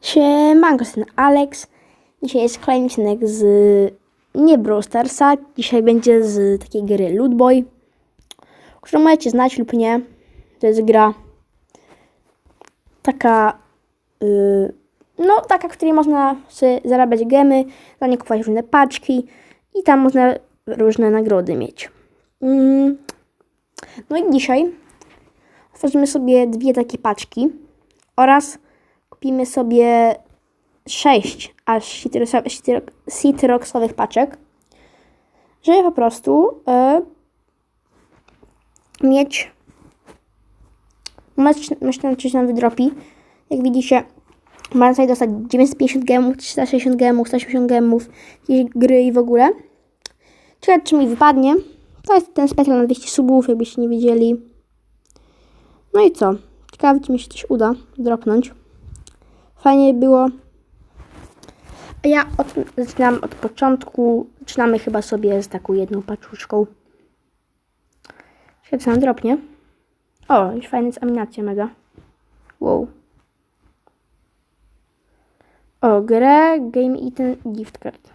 Siemanko, jestem Alex. Dzisiaj jest kolejny odcinek z nie Starsa. Dzisiaj będzie z takiej gry Loot Boy, którą możecie znać lub nie. To jest gra taka, yy, no taka, w której można sobie zarabiać gemy, za nie kupować różne paczki i tam można różne nagrody mieć. Mm. No i dzisiaj otworzymy sobie dwie takie paczki oraz kupimy sobie 6 aż citroxowych paczek, żeby po prostu e, mieć myślę, myślę, coś nam wydropi. Jak widzicie, można tutaj dostać 950 gemów, 360 gemów, 180 gemów, jakieś gry i w ogóle. Ciekawe, czy mi wypadnie. To jest ten specjal na 200 subów, jakbyście nie wiedzieli. No i co? Ciekawe, czy mi się coś uda dropnąć. Fajnie było. A ja od, zaczynam od początku. Zaczynamy chyba sobie z taką jedną paczuszką. Nam dropnie. O, już fajna jest animacja mega. Wow. O, grę, game item, gift card.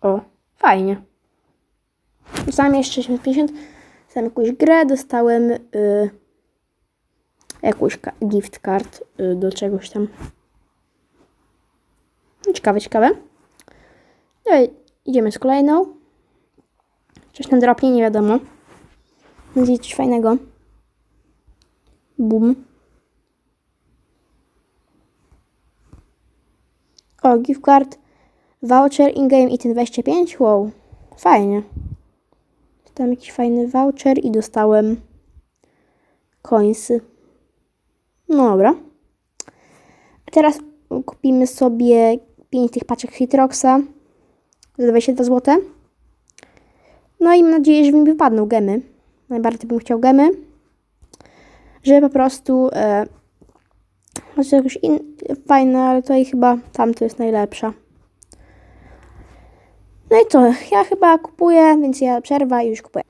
O, fajnie. Dostałem jeszcze 750. Dostałem jakąś grę, dostałem y, jakąś gift card y, do czegoś tam. Ciekawe, ciekawe. No idziemy z kolejną. Coś tam dropnie, nie wiadomo. Będzie coś fajnego. Bum. O, gift card. Voucher in-game i ten 25. Wow, fajnie. Dostałem jakiś fajny voucher i dostałem coinsy. No dobra. A teraz kupimy sobie 5 tych paczek Hitroxa za 22 zł. No i mam nadzieję, że mi wypadną gemy. Najbardziej bym chciał gemy. Żeby po prostu e, może jakoś in, fajne, ale tutaj chyba tamto jest najlepsza. No i co? Ja chyba kupuję, więc ja przerwa i już kupuję.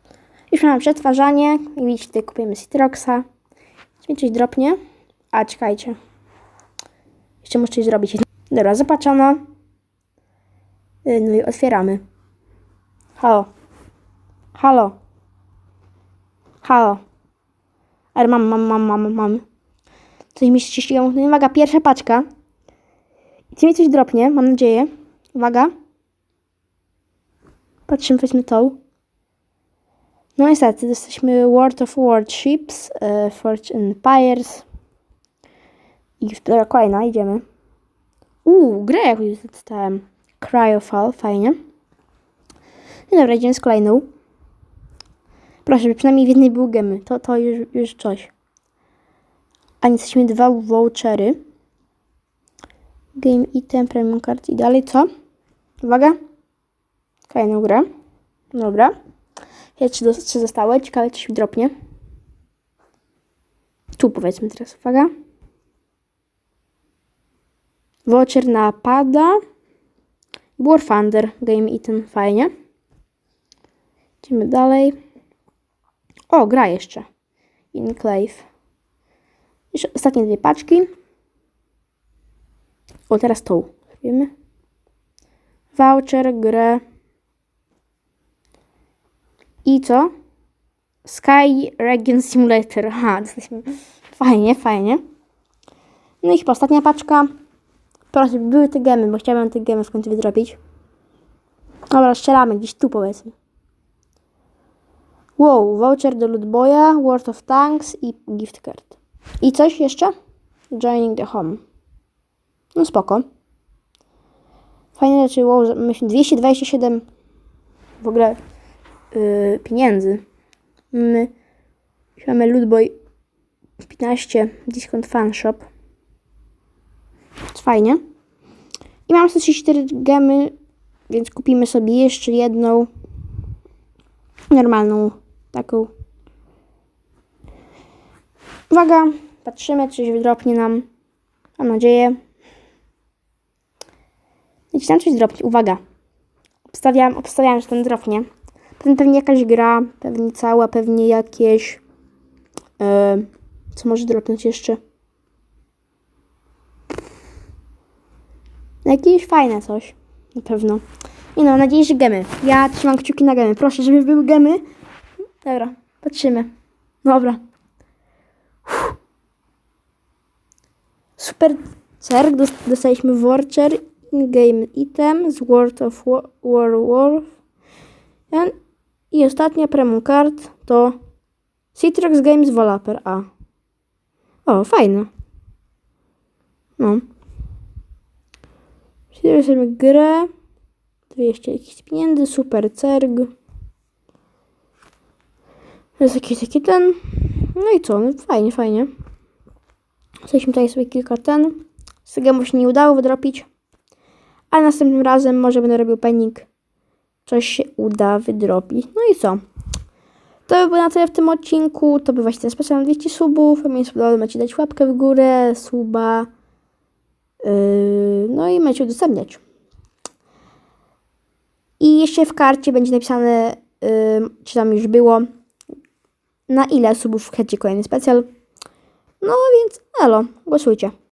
Już mam przetwarzanie. Jak widzicie, tutaj kupujemy Citroxa. Czy mi dropnie? A, czekajcie. Jeszcze muszę coś zrobić. Dobra, zapaczono. Y, No i otwieramy. Halo. Halo. Halo. Ale mam, mam, mam, mam, mam. Coś mi się ścigało. No uwaga, pierwsza paczka. Ci mi coś dropnie, mam nadzieję. Uwaga. Patrzymy, weźmy tą. No niestety, jesteśmy World of Warships, uh, Forge Empires. I dobra, kolejna, idziemy. Uuu, grę jakąś dostałem. Cryofall, fajnie. No dobra, idziemy z kolejną. Proszę, przynajmniej w jednej były gemy. To, to już, już coś. A nie jesteśmy dwa vouchery. Game item, premium card i dalej co? Uwaga. Kolejną grę. Dobra. Ja trzy, do, zostały. Ciekawe, czy się dropnie. Tu powiedzmy teraz. Uwaga. Voucher na pada. War Thunder. Game item. Fajnie. Idziemy dalej. O, gra jeszcze. Enclave. Jeszcze ostatnie dwie paczki. O, teraz tą. Wiemy. Voucher, grę. I co? Sky Region Simulator. Aha, jesteśmy. Fajnie, fajnie. No i chyba ostatnia paczka. Proszę, by były te gemy, bo chciałabym te gemy w końcu wydrobić. Dobra, strzelamy gdzieś tu powiedzmy. Wow, voucher do Lootboya, World of Tanks i gift card. I coś jeszcze? Joining the home. No spoko. Fajne rzeczy, wow, myślę 227 w ogóle yy, pieniędzy. My mamy Lootboy 15 Discount Fan Shop. Fajnie. I mam 134 gemy, więc kupimy sobie jeszcze jedną normalną taką. Uwaga, patrzymy, czy wydropnie nam. Mam nadzieję. Jeśli tam coś dropnie, uwaga. Obstawiam, obstawiam, że ten dropnie. Pewnie, pewnie jakaś gra, pewnie cała, pewnie jakieś. Yy, co może dropnąć jeszcze? Jakieś fajne coś. Na pewno. I no, nadzieję, że gemy. Ja trzymam kciuki na gemy. Proszę, żeby były gemy. Dobra, patrzymy. Dobra. Uff. Super cerk. Dost- Dostaliśmy voucher in-game item z World of Wa- War War. I ostatnia premium card to Citrox Games Developer A. O, fajne. No. Przejdziemy grę. 200 jakichś pieniędzy, super cerg. Jest jakiś taki ten. No i co? No fajnie, fajnie. Jesteśmy tutaj sobie kilka ten. Z tego mu się nie udało wydropić. Ale następnym razem może będę robił penik. Coś się uda wydropić. No i co? To by było na tyle w tym odcinku. To by właśnie ten specjal na 200 subów. Się spodobało, macie dać łapkę w górę, suba. Yy, no i macie udostępniać. I jeszcze w karcie będzie napisane, yy, czy tam już było, na ile subów chcecie kolejny specjal. No więc, elo, głosujcie.